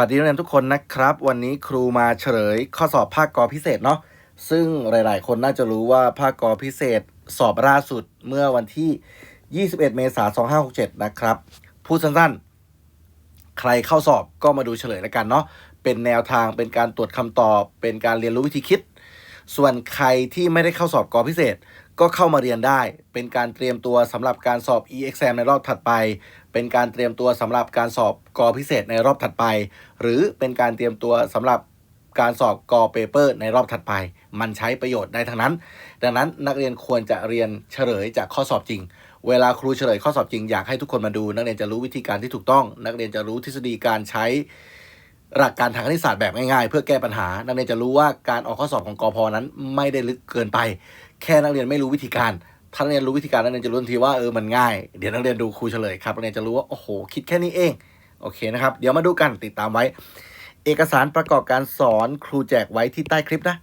สวัสดีนักเรียนทุกคนนะครับ วันนี้ครูมาเฉลยข้อสอบภาคกอพิเศษเนาะซึ่งหลาย ๆ คนน่าจะรู้ว่าภาคกอพิเศษสอบล่าสุดเมื่อวันที่ 21 เมษายน 2567 นะครับ พูดสั้น ๆ ใครเข้าสอบก็มาดูเฉลยแล้วกันเนาะเป็นแนวทางเป็นการตรวจคำตอบ เป็นการเรียนรู้วิธีคิด ส่วนใครที่ไม่ได้เข้าสอบกอพิเศษก็เข้ามาเรียนได้ เป็นการเตรียมตัวสำหรับการสอบ e-exam ในรอบถัดไป เป็นการเตรียมตัวสำหรับการสอบกอพิเศษในรอบถัดไป หรือเป็นการเตรียมตัวสำหรับการสอบกอเปเปอร์ในรอบถัดไป มันใช้ประโยชน์ได้ทั้งนั้น ดังนั้นนักเรียนควรจะเรียนเฉลยจากข้อสอบจริง เวลาครูเฉลยข้อสอบจริงอยากให้ทุกคนมาดู นักเรียนจะรู้วิธีการที่ถูกต้อง นักเรียนจะรู้ทฤษฎีการใช้หลักการทางคณิตศาสตร์แบบง่ายๆ เพื่อแก้ปัญหา นักเรียนจะรู้ว่าการออกข้อสอบของกอพอนั้นไม่ได้ลึกเกินไป แค่นักเรียนไม่รู้วิธีการ ถ้านักเรียนรู้วิธีการนักเรียนจะรู้ทันทีว่าเออมันง่าย เดี๋ยวนักเรียนดูครูเฉลยครับนักเรียนจะรู้ว่าโอ้โหคิดแค่นี้เองโอเคนะครับ เดี๋ยวมาดูกันติดตามไว้ เอกสารประกอบการสอนครูแจกไว้ที่ใต้คลิปนะ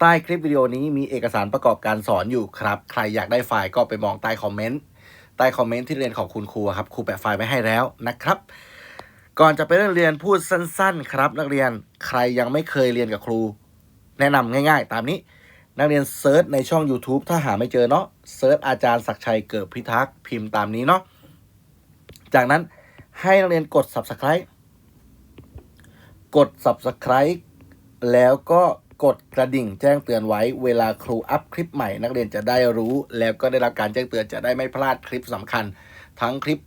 ใต้คลิปวิดีโอนี้มีเอกสารประกอบการสอนอยู่ครับ ใครอยากได้ไฟล์ก็ไปมองใต้คอมเมนต์ใต้คอมเมนต์ที่เรียนของคุณครูครับครูแปะไฟล์ไว้ให้แล้วนะครับ ก่อนจะไปเริ่มเรียนพูดสั้น ๆ ครับ นักเรียนใครยังไม่เคยเรียนกับครู แนะนำง่าย ๆ ตามนี้ นักเรียนเซิร์ชในช่อง YouTube ถ้าหาไม่เจอเนาะเซิร์ชอาจารย์ศักชัยเกิดพิทักษ์พิมพ์ตามนี้เนาะจากนั้นให้นักเรียนกด subscribe กด subscribe แล้วก็กดกระดิ่งแจ้งเตือนไว้เวลาครูอัพคลิปใหม่ นักเรียนจะได้รู้ แล้วก็ได้รับการแจ้งเตือนจะได้ไม่พลาดคลิปสำคัญ ทั้งคลิป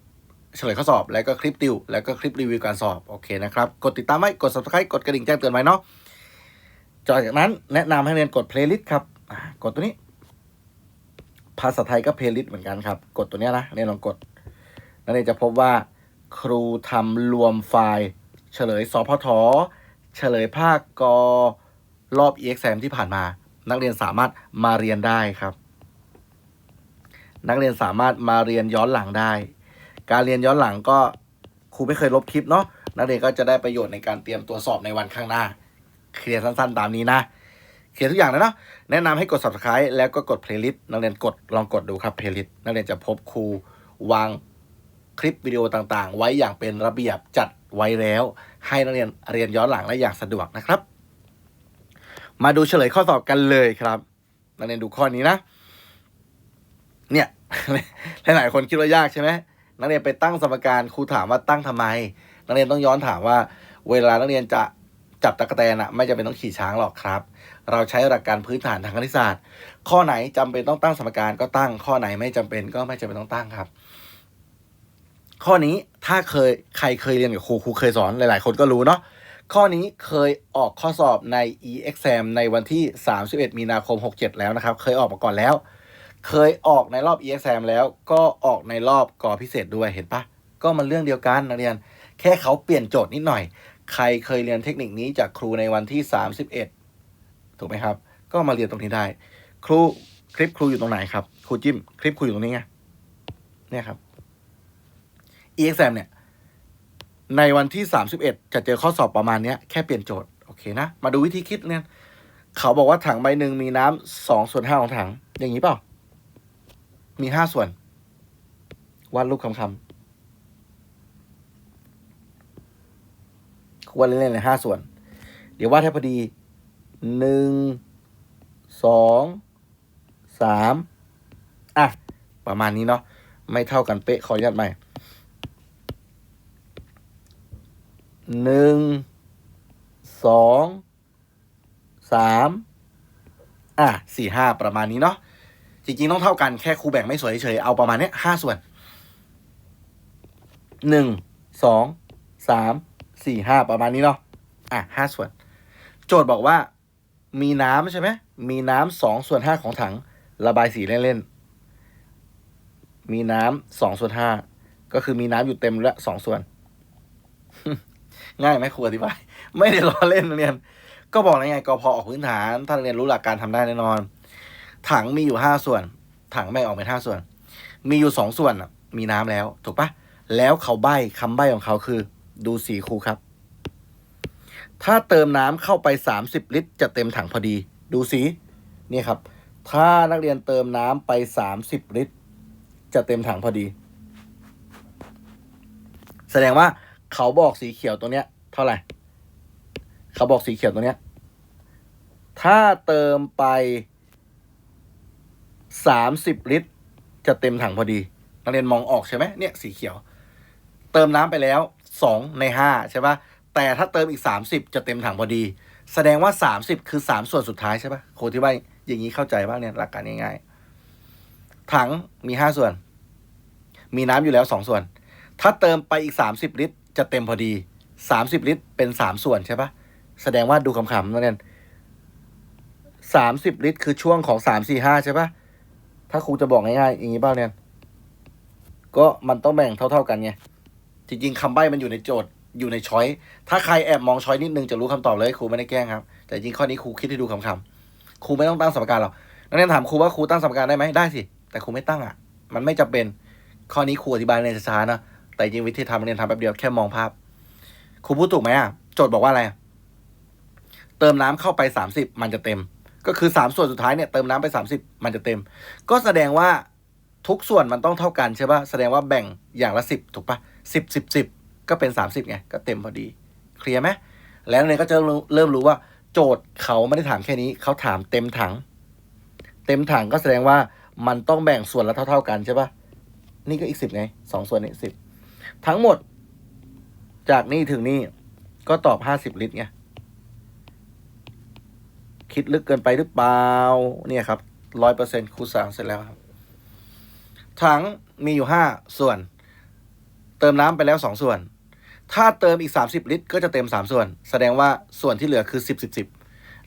เฉลยข้อสอบ แล้วก็คลิปติว แล้วก็คลิปรีวิวการสอบ โอเคนะครับ กดติดตามไว้ กด subscribe กดกระดิ่งแจ้งเตือนไว้เนาะ จากนั้นแนะนำให้เรียนกด playlist ครับกดตัวนี้ ภาษาไทยก็ playlist เหมือนกันครับ กดตัวนี้นะเรียนลองกดนักเรียจะพบว่าครูทำรวมไฟล์ เฉลยสพทเฉลยภาคกรอบ EXAM ที่ผ่านมา นักเรียนสามารถมาเรียนได้ครับ นักเรียนสามารถมาเรียนย้อนหลังได้ การเรียนย้อนหลังก็ครูไม่เคยลบคลิปเนาะนักเรียนก็จะได้ประโยชน์ในการเตรียมตัวสอบในวันข้างหน้า เคลียร์สั้นๆ ตามนี้นะ เคลียร์ทุกอย่างแล้วเนาะ แนะนำให้กด subscribe แล้วก็กด playlist นักเรียนกดลองกดดูครับ playlist นักเรียนจะพบครูวางคลิปวิดีโอต่างๆ ไว้อย่างเป็นระเบียบจัดไว้แล้ว ให้นักเรียนเรียนย้อนหลังและอย่างสะดวกนะครับ มาดูเฉลยข้อสอบกันเลยครับ นักเรียนดูข้อนี้นะ เนี่ยหลายๆคนคิดว่ายากใช่ไหมนักเรียนไปตั้งสมการครูถามว่าตั้งทำไม นักเรียนต้องย้อนถามว่า เวลานักเรียนจะ จับตะกแตนอะไม่จำเป็นต้องขี่ช้างหรอกครับ เราใช้หลักการพื้นฐานทางคณิตศาสตร์ ข้อไหนจำเป็นต้องตั้งสมการก็ตั้ง ข้อไหนไม่จำเป็นก็ไม่จำเป็นต้องตั้งครับ ข้อนี้ถ้าเคยใครเคยเรียนกับครูครูเคยสอนหลาย ๆ คนก็รู้เนาะข้อนี้เคยออกข้อสอบใน e-exam ในวันที่ 31 มีนาคม 67 แล้วนะครับ เคยออกมาก่อนแล้ว เคยออกในรอบ e-exam แล้วก็ออกในรอบกอพิเศษด้วยเห็นปะก็มันเรื่องเดียวกันนักเรียน แค่เขาเปลี่ยนโจทย์นิดหน่อย ใครเคยเรียนเทคนิคนี้จากครูในวันที่ 31 ถูกไหมครับ ก็มาเรียนตรงนี้ได้ ครูคลิปครูอยู่ตรงไหนครับ ครูจิ้ม คลิปครูอยู่ตรงนี้ไง เนี่ยครับ EXAM เนี่ย ในวันที่ 31 จะเจอข้อสอบประมาณนี้แค่เปลี่ยนโจทย์ โอเคนะ มาดูวิธีคิดเนี่ย เขาบอกว่าถังใบหนึ่งมีน้ำสองส่วนห้าของถัง อย่างนี้เปล่า มีห้าส่วนวาดรูปคำคำ วาเล่นๆเลยห้าส่วน เดี๋ยววาดให้พอดีหนึ่งสองสามอะ ประมาณนี้เนาะไม่เท่ากันเป๊ะขออนุญาตใหม่หนึ่งสองสามอะสี่ห้าประมาณนี้เนาะจริงๆ ต้องเท่ากันแค่ครูแบ่งไม่สวยเฉยเอาประมาณนี้ห้าส่วนหนึ่งสองสาม สี่ห้าประมาณนี้เนาะอะห้าส่วน โจทย์บอกว่า มีน้ำใช่ไหมมีน้ำสองส่วนห้าของถัง ระบายสีเล่นๆ มีน้ำสองส่วนห้าก็คือมีน้ำอยู่เต็มล้วสองส่วน ง่ายไหมครูอธิบาย ไม่ได้ล้อเล่นนักเรียน ก็บอกแล้วไงกพอออกพื้นฐานถ้านักเรียนรู้หลักการทำได้แน่นอน ถังมีอยู่ห้าส่วน ถังแบ่งออกเป็นห้าส่วน มีอยู่สองส่วนน่ะมีน้ำแล้ว ถูกปะแล้วเขาใบ้คำใบ้ของเขาคือ ดูสีครูครับ ถ้าเติมน้ำเข้าไปสามสิบลิตร จะเต็มถังพอดี ดูสีนี่ครับ ถ้านักเรียนเติมน้ำไปสามสิบลิตร จะเต็มถังพอดี แสดงว่าเขาบอกสีเขียวตัวเนี้ย เท่าไหร่ เขาบอกสีเขียวตัวเนี้ย ถ้าเติมไปสามสิบลิตร จะเต็มถังพอดีนักเรียนมองออกใช่ไหมเนี่ยสีเขียว เติมน้ำไปแล้ว สองในห้าใช่ปะแต่ถ้าเติมอีกสามสิบจะเต็มถังพอดี แสดงว่าสามสิบคือสามส่วนสุดท้ายใช่ปะโคที่ว่าอย่างนี้เข้าใจบ้างเนี่ยหลักการง่ายๆ ถังมีห้าส่วน มีน้ำอยู่แล้วสองส่วน ถ้าเติมไปอีกสามสิบลิตร จะเต็มพอดีสามสิบลิตรเป็นสามส่วนใช่ปะแสดงว่าดูคำๆนั่นเองสามสิบลิตรคือช่วงของสามสี่ห้าใช่ปะถ้าครูจะบอกง่ายๆอย่างนี้เปล่าเนี่ย ก็มันต้องแบ่งเท่า ๆกันไง จริงๆคำใบ้มันอยู่ในโจทย์อยู่ในช้อย ถ้าใครแอบมองช้อยนิดนึงจะรู้คำตอบเลยครูไม่ได้แกล้งครับ แต่จริงข้อนี้ครูคิดให้ดูคำๆครูไม่ต้องตั้งสมการหรอกนักเรียนถามครูว่าครูตั้งสมการได้ไหมได้สิ แต่ครูไม่ตั้งอะ มันไม่จำเป็น ข้อนี้ครูอธิบายในช้าๆนะ แต่จริงวิธีทำนักเรียนทำแป๊บเดียวแค่มองภาพ ครูพูดถูกไหมอะ โจทย์บอกว่าอะไร เติมน้ำเข้าไปสามสิบมันจะเต็ม ก็คือสามส่วนสุดท้ายเนี่ยเติมน้ำไปสามสิบมันจะเต็ม ก็แสดงว่าทุกส่วนมันต้องเท่ากันใช่ปะแสดงว่าแบ่งอย่างละสิบถูกปะ สิบสิบสิบก็เป็นสามสิบไง ก็เต็มพอดี เคลียร์ไหมแล้วเรียก็จะเริ่มเริ่มรู้ว่า โจทย์เขาไม่ได้ถามแค่นี้ เขาถามเต็มถัง เต็มถังก็แสดงว่ามันต้องแบ่งส่วนละเท่า ๆ กันใช่ปะนี่ก็อีกสิบไงสองส่วนนี้สิบทั้งหมด จากนี่ถึงนี่ก็ตอบห้าสิบลิตรไงคิดลึกเกินไปหรือเปล่า เนี่ยครับร้อยเปอร์เซ็นต์ครูสางเสร็จแล้วครับ ถังมีอยู่ห้าส่วน เติมน้ำไปแล้วสองส่วน ถ้าเติมอีกสามสิบลิตร ก็จะเต็มสามส่วน แสดงว่าส่วนที่เหลือคือสิบสิบสิบ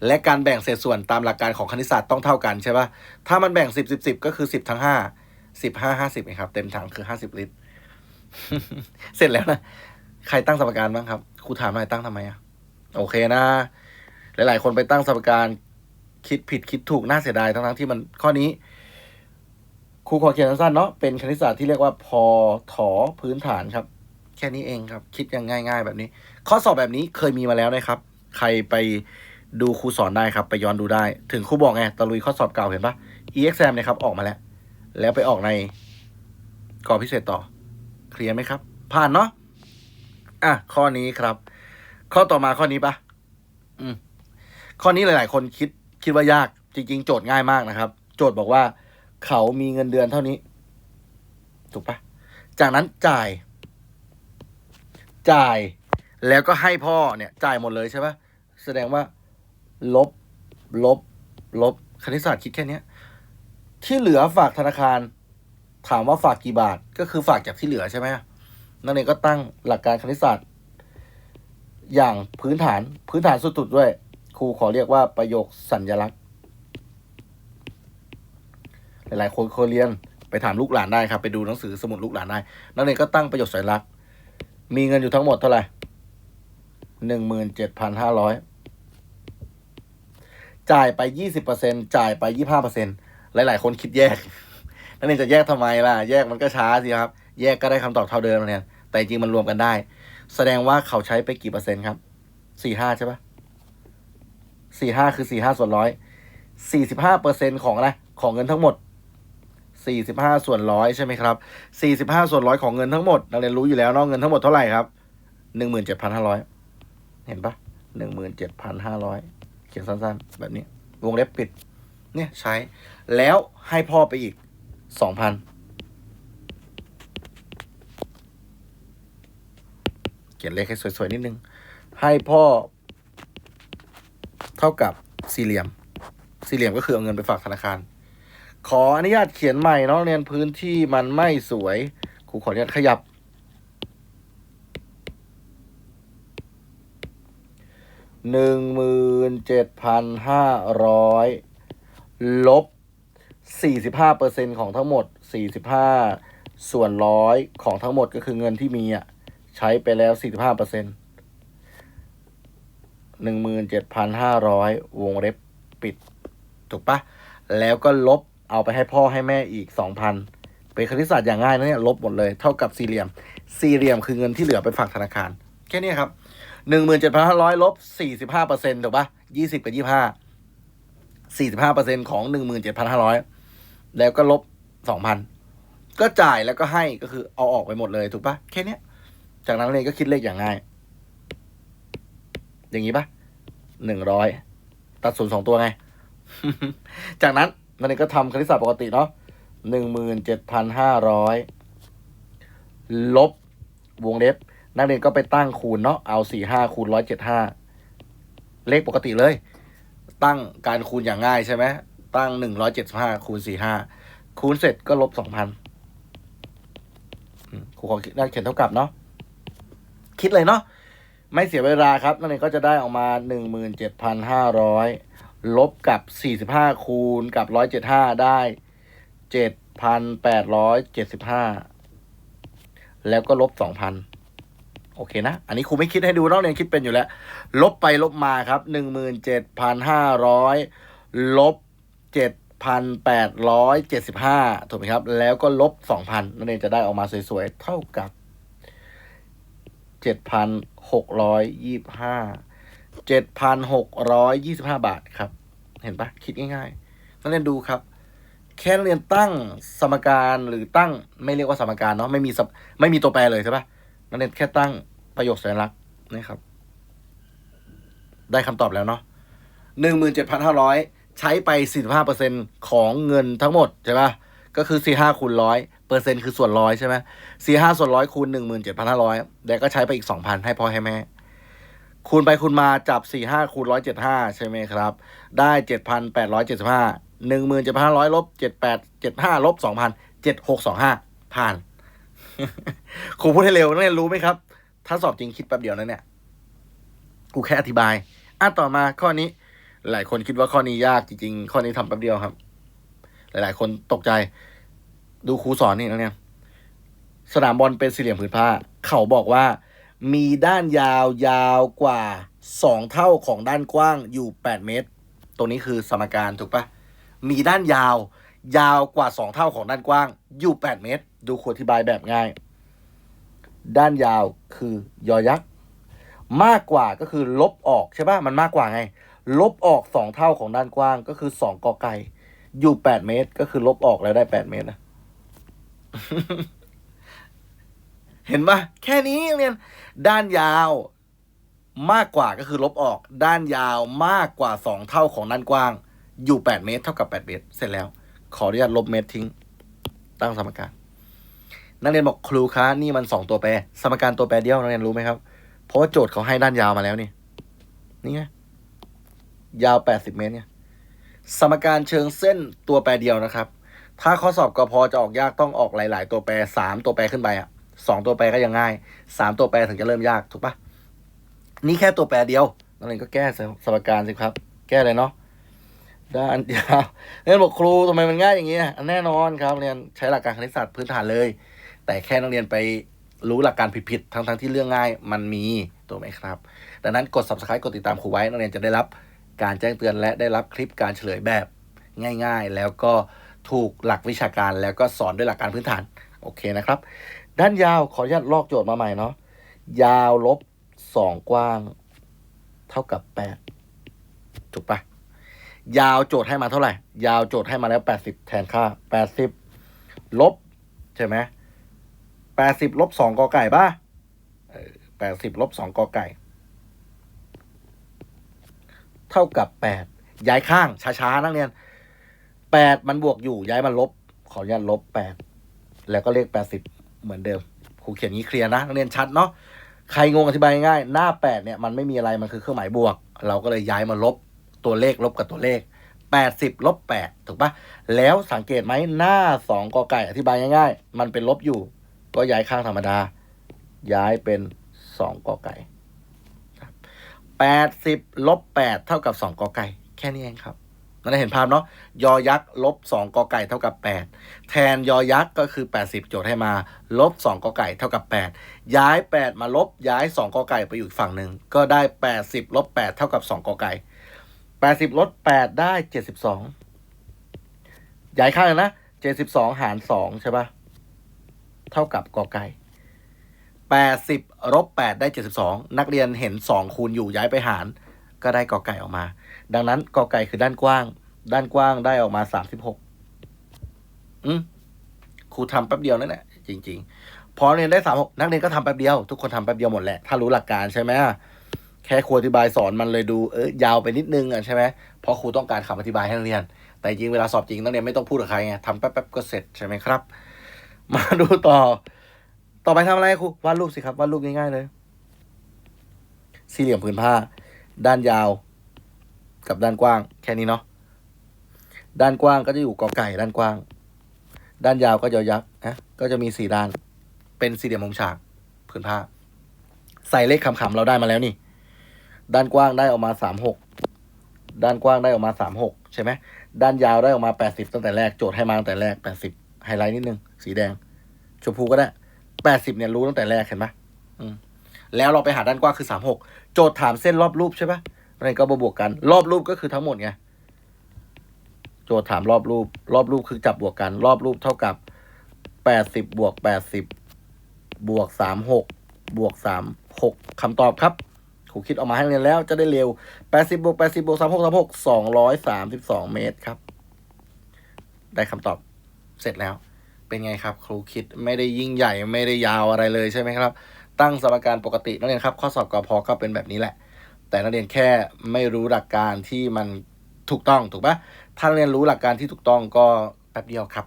และการแบ่งเศษส่วนตามหลักการของคณิตศาสตร์ต้องเท่ากันใช่ปะถ้ามันแบ่งสิบสิบสิบก็คือสิบทั้งห้าสิบห้าห้าสิบครับ เต็มถังคือห้าสิบลิตร เสร็จแล้วนะ ใครตั้งสมการบ้างครับครูถามหน่อยตั้งทำไมอะโอเคนะ หลาย ๆ คนไปตั้งสมการคิดผิดคิดถูกน่าเสียดายทั้งๆที่มันข้อนี้ ครูขอเขียนสั้นๆเนาะเป็นคณิตศาสตร์ที่เรียกว่าพอถอพื้นฐานครับ แค่นี้เองครับ คิดยังง่าย ๆ แบบนี้ ข้อสอบแบบนี้เคยมีมาแล้วนะครับ ใครไปดูครูสอนได้ครับ ไปย้อนดูได้ ถึงครูบอกไงตะลุยข้อสอบเก่าเห็นปะ EXAM เนี่ยครับออกมาแล้ว แล้วไปออกในกอพิเศษต่อ เคลียร์ไหมครับ ผ่านเนาะอะข้อนี้ครับ ข้อต่อมาข้อนี้ปะอืมข้อนี้หลาย ๆ คนคิดคิดว่ายากจริง ๆ โจทย์ง่ายมากนะครับ โจทย์บอกว่า เขามีเงินเดือนเท่านี้ ถูกปะจากนั้นจ่าย จ่าย แล้วก็ให้พ่อเนี่ย จ่ายหมดเลยใช่ปะแสดงว่า ลบ ลบ ลบ คณิตศาสตร์คิดแค่นี้ที่เหลือฝากธนาคาร ถามว่าฝากกี่บาท ก็คือฝากจากที่เหลือใช่ไหมนั่นเองก็ตั้งหลักการคณิตศาสตร์ อย่างพื้นฐานพื้นฐานสุดๆด้วย ครูขอเรียกว่าประโยคสัญญลักษณ์ หลาย ๆ คนเคยเรียนไปถามลูกหลานได้ครับ ไปดูหนังสือสมุดลูกหลานได้นักเรียนก็ตั้งประโยคสัญลักษณ์มีเงินอยู่ทั้งหมดเท่าไหร่หนึ่งหมื่นเจ็ดพันห้าร้อยจ่ายไปยี่สิบเปอร์เซ็นจ่ายไปยี่ห้าเปอร์เซ็นหลาย ๆ คนคิดแยก นักเรียนจะแยกทำไมล่ะ แยกมันก็ช้าสิครับ แยกก็ได้คำตอบเท่าเดิมเนี่ยแต่จริงมันรวมกันได้ แสดงว่าเขาใช้ไปกี่เปอร์เซ็นต์ครับสี่ห้าใช่ปะสี่ห้าคือสี่ห้าส่วนร้อยสี่สิบห้าเปอร์เซ็นของอะไรของเงินทั้งหมด สี่สิบห้าส่วนร้อยใช่ไหมครับสี่สิบห้าส่วนร้อยของเงินทั้งหมดนักเรียนรู้อยู่แล้วเนาะเงินทั้งหมดเท่าไหร่ครับหนึ่งหมื่นเจ็ดพันห้าร้อยเห็นปะหนึ่งหมื่นเจ็ดพันห้าร้อยเขียนสั้นๆ แบบนี้ วงเล็บปิด เนี่ยใช้ แล้วให้พ่อไปอีกสองพันเขียนเลขให้สวยๆ นิดนึง ให้พ่อ เท่ากับสี่เหลี่ยม สี่เหลี่ยมก็คือเอาเงินไปฝากธนาคาร ขออนุญาตเขียนใหม่เนาะเรียนพื้นที่มันไม่สวยครูขออนุญาตขยับ หนึ่งหมื่นเจ็ดพันห้าร้อยลบสี่สิบห้าเปอร์เซ็นของทั้งหมดสี่สิบห้าส่วนร้อยของทั้งหมดก็คือเงินที่มีอะ ใช้ไปแล้วสี่สิบห้าเปอร์เซ็นหนึ่งหมื่นเจ็ดพันห้าร้อยวงเล็บปิด ถูกปะแล้วก็ลบ เอาไปให้พ่อให้แม่อีกสองพันเป็นคณิตศาสตร์อย่างง่ายนะเนี่ยลบหมดเลยเท่ากับสี่เหลี่ยม สี่เหลี่ยมคือเงินที่เหลือไปฝากธนาคาร แค่นี้ครับหนึ่งหมื่นเจ็ดพันห้าร้อยลบสี่สิบห้าเปอร์เซ็นต์ถูกปะยี่สิบกับยี่ห้าสี่สิบห้าเปอร์เซ็นต์ของหนึ่งหมื่นเจ็ดพันห้าร้อยแล้วก็ลบสองพันก็จ่ายแล้วก็ให้ก็คือเอาออกไปหมดเลยถูกปะแค่นี้จากนั้นเรียก็คิดเลขอย่างง่าย อย่างนี้ปะหนึ่งร้อยตัดศูนย์สองตัวไง จากนั้น นักเรียนก็ทำคณิตศาสตร์ปกติเนาะหนึ่งหมื่นเจ็ดพันห้าร้อยลบวงเล็บ นักเรียนก็ไปตั้งคูณเนาะเอาสี่ห้าคูณร้อยเจ็ดห้าเลขปกติเลย ตั้งการคูณอย่างง่ายใช่ไหมตั้งหนึ่งร้อยเจ็ดสิบห้าคูณสี่ห้าคูณเสร็จก็ลบสองพันครูขอคิดได้เขียนเท่ากับเนาะคิดเลยเนาะไม่เสียเวลาครับ นักเรียนก็จะได้ออกมาหนึ่งหมื่นเจ็ดพันห้าร้อย ลบกับ 45 คูณกับ 175 ได้ 7,875 แล้วก็ลบ 2,000 โอเคนะ อันนี้ครูไม่คิดให้ดูนอกเรียนคิดเป็นอยู่แล้ว ลบไปลบมาครับ 17,500 ลบ 7,875 ถูกไหมครับ แล้วก็ลบ 2,000 นั่นเองจะได้ออกมาสวยๆ เท่ากับ 7,625 เจ็ดพันหกร้อยยี่สิบห้าบาทครับ เห็นปะคิดง่ายๆนักเรียนดูครับ แค่เรียนตั้งสมการหรือตั้งไม่เรียกว่าสมการเนาะไม่มีไม่มีตัวแปรเลยใช่ปะนักเรียนแค่ตั้งประโยคสัญลักษณ์นะครับ ได้คำตอบแล้วเนาะหนึ่งหมื่นเจ็ดพันห้าร้อยใช้ไปสี่สิบห้าเปอร์เซ็นของเงินทั้งหมดใช่ปะก็คือสี่ห้าคูณร้อยเปอร์เซ็นต์คือส่วนร้อยใช่ไหมสี่ห้าส่วนร้อยคูณหนึ่งหมื่นเจ็ดพันห้าร้อยแต่ก็ใช้ไปอีกสองพันให้พ่อให้แม่ คูณไปคูณมาจับสี่ห้าคูณร้อยเจ็ดห้าใช่ไหมครับ ได้เจ็ดพันแปดร้อยเจ็ดสิบห้าหนึ่งหมื่นเจ็ดพันห้าร้อยลบเจ็ดแปดเจ็ดห้าลบสองพันเจ็ดหกสองห้าผ่าน ครูพูดให้เร็วนักเรียนรู้ไหมครับ ถ้าสอบจริงคิดแป๊บเดียวนะเนี่ยกูแค่อธิบายอะต่อมาข้อนี้ หลายคนคิดว่าข้อนี้ยากจริงๆ ข้อนี้ทำแป๊บเดียวครับ หลายๆ คนตกใจ ดูครูสอนนี่นะเนี่ยสนามบอลเป็นสี่เหลี่ยมผืนผ้า เขาบอกว่า มีด้านยาวยาวกว่าสองเท่าของด้านกว้างอยู่แปดเมตร ตรงนี้คือสมการถูกปะมีด้านยาว ยาวกว่าสองเท่าของด้านกว้าง อยู่แปดเมตร ดูครูอธิบายแบบง่าย ด้านยาวคือยอยักษ์มากกว่าก็คือลบออกใช่ปะมันมากกว่าไง ลบออกสองเท่าของด้านกว้างก็คือสองกอไก่อยู่แปดเมตร ก็คือลบออกแล้วได้แปดเมตรนะ เห็นปะแค่นี้เรียนด้านยาวมากกว่าก็คือลบออก ด้านยาวมากกว่าสองเท่าของด้านกว้าง อยู่แปดเมตร เท่ากับแปดเมตร เสร็จแล้ว ขออนุญาตลบเมตรทิ้ง ตั้งสมการ นักเรียนบอกครูคะนี่มันสองตัวแปร สมการตัวแปรเดียวนักเรียนรู้ไหมครับ เพราะว่าโจทย์เขาให้ด้านยาวมาแล้วนี่ นี่ไง ยาวแปดสิบเมตรเนี่ย สมการเชิงเส้นตัวแปรเดียวนะครับ ถ้าข้อสอบกพอจะออกยากต้องออกหลาย ๆ ตัวแปรสามตัวแปรขึ้นไปอะ สองตัวแปรก็ยังง่ายสามตัวแปรถึงจะเริ่มยากถูกปะนี่แค่ตัวแปรเดียวนักเรียนก็แก้สมการสิครับ แก้เลยเนาะด้านยวเรียนบอกครูทำไมมันง่ายอย่างนี้แน่นอนครับเรียนใช้หลักการคณิตศาสตร์พื้นฐานเลย แต่แค่นักเรียนไปรู้หลักการผิดๆทั้งๆที่เรื่องง่ายมันมีถูกไหมครับ ดังนั้นกด subscribe กดติดตามครูไว้นักเรียนจะได้รับการแจ้งเตือนและได้รับคลิปการเฉลยแบบง่าย ๆ แล้วก็ถูกหลักวิชาการแล้วก็สอนด้วยหลักการพื้นฐาน โอเคนะครับ ด้านยาวขออนุญาตลอกโจทย์มาใหม่เนาะยาวลบสองกว้าง เท่ากับแปดถูกปะยาวโจทย์ให้มาเท่าไหร่ ยาวโจทย์ให้มาแล้วแปดสิบแทนค่าแปดสิบลบ ใช่ไหมแปดสิบลบสองกอไก่ป่ะแปดสิบลบสองกอไก่ เท่ากับแปดย้ายข้าง ช้าๆนักเรียนแปดมันบวกอยู่ย้ายมันลบ ขออนุญาตลบแปดแล้วก็เลขแปดสิบ เหมือนเดิมครูเขียนงี้เคลียร์นะนักเรียนชัดเนาะใครงงอธิบายง่ายหน้าแปดเนี่ยมันไม่มีอะไรมันคือเครื่องหมายบวก เราก็เลยย้ายมาลบตัวเลขลบกับตัวเลขแปดสิบลบแปดถูกปะแล้วสังเกตไหมหน้าสองกอไก่อธิบายง่ายๆ มันเป็นลบอยู่ ก็ย้ายข้างธรรมดา ย้ายเป็นสองกอไก่แปดสิบลบแปดเท่ากับสองกอไก่ แค่นี้เองครับ นั่นเห็นภาพเนาะยอยักษ์ลบสองกอไก่เท่ากับแปดแทนยอยักษ์ก็คือแปดสิบโจทย์ให้มา ลบสองกอไก่เท่ากับแปดย้ายแปดมาลบย้ายสองกอไก่ไปอยู่ฝั่งหนึ่งก็ได้แปดสิบลบแปดเท่ากับสองกอไก่แปดสิบลดแปดได้เจ็ดสิบสองย้ายข้างเลยนะเจ็ดสิบสองหารสองใช่ปะเท่ากับกอไก่แปดสิบลบแปดได้เจ็ดสิบสองนักเรียนเห็นสองคูณอยู่ย้ายไปหาร ก็ได้กอไก่ออกมา ดังนั้นกอไก่คือด้านกว้าง ด้านกว้างได้ออกมาสามสิบหกอืมครูทำแป๊บเดียวนั่นแหละจริงพอเรียนได้สามหกนักเรียนก็ทำแป๊บเดียว ทุกคนทำแป๊บเดียวหมดแหละ ถ้ารู้หลักการใช่ไหมแค่ครูอธิบายสอนมันเลยดูเออยาวไปนิดนึงอะใช่ไหมเพราะครูต้องการคำอธิบายให้นักเรียน แต่จริงเวลาสอบจริงนักเรียนไม่ต้องพูดกับใครไงทำแป๊บๆก็เสร็จใช่ไหมครับ มาดูต่อ ต่อไปทำอะไรครูวาดรูปสิครับวาดรูปง่ายๆเลย สี่เหลี่ยมผืนผ้า ด้านยาว กับด้านกว้าง แค่นี้เนาะด้านกว้างก็จะอยู่กอไก่ด้านกว้าง ด้านยาวก็ยอยักษ์นะก็จะมีสี่ด้าน เป็นสี่เหลี่ยมมุมฉากผืนผ้า ใส่เลขขำๆเราได้มาแล้วนี่ ด้านกว้างได้ออกมาสามหกด้านกว้างได้ออกมาสามหกใช่ไหมด้านยาวได้ออกมาแปดสิบตั้งแต่แรกโจทย์ให้มาตั้งแต่แรกแปดสิบไฮไลท์นิดนึงสีแดงชมพูก็ได้แปดสิบเนี่ยรู้ตั้งแต่แรกเห็นไหมแล้วเราไปหาด้านกว้างคือสามหกโจทย์ถามเส้นรอบรูปใช่ปะ อะไรก็บวกกัน รอบรูปก็คือทั้งหมดไงโจทย์ถามรอบรูป รอบรูปคือจับบวกกัน รอบรูปเท่ากับแปดสิบบวกแปดสิบบวกสามหกบวกสามหกคำตอบครับครูคิดออกมาให้เรียนแล้วจะได้เร็วแปดสิบบวกแปดสิบบวกสามหกสามหกสองร้อยสามสิบสองเมตรครับ ได้คำตอบเสร็จแล้ว เป็นไงครับ ครูคิดไม่ได้ยิ่งใหญ่ไม่ได้ยาวอะไรเลยใช่ไหมครับ ตั้งสมการปกตินักเรียนครับ ข้อสอบกพก็เป็นแบบนี้แหละ แต่นักเรียนแค่ไม่รู้หลักการที่มันถูกต้องถูกปะถ้านักเรียนรู้หลักการที่ถูกต้องก็แป๊บเดียวครับ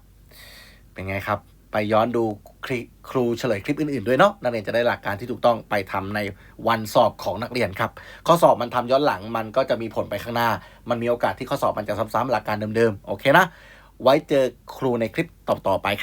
เป็นไงครับ ไปย้อนดูคลิครูเฉลยคลิปอื่นๆด้วยเนาะนักเรียนจะได้หลักการที่ถูกต้องไปทำในวันสอบของนักเรียนครับข้อสอบมันทำย้อนหลังมันก็จะมีผลไปข้างหน้า มันมีโอกาสที่ข้อสอบมันจะซ้ำๆหลักการเดิมๆโอเคนะไว้เจอครูในคลิปต่อๆไปครับ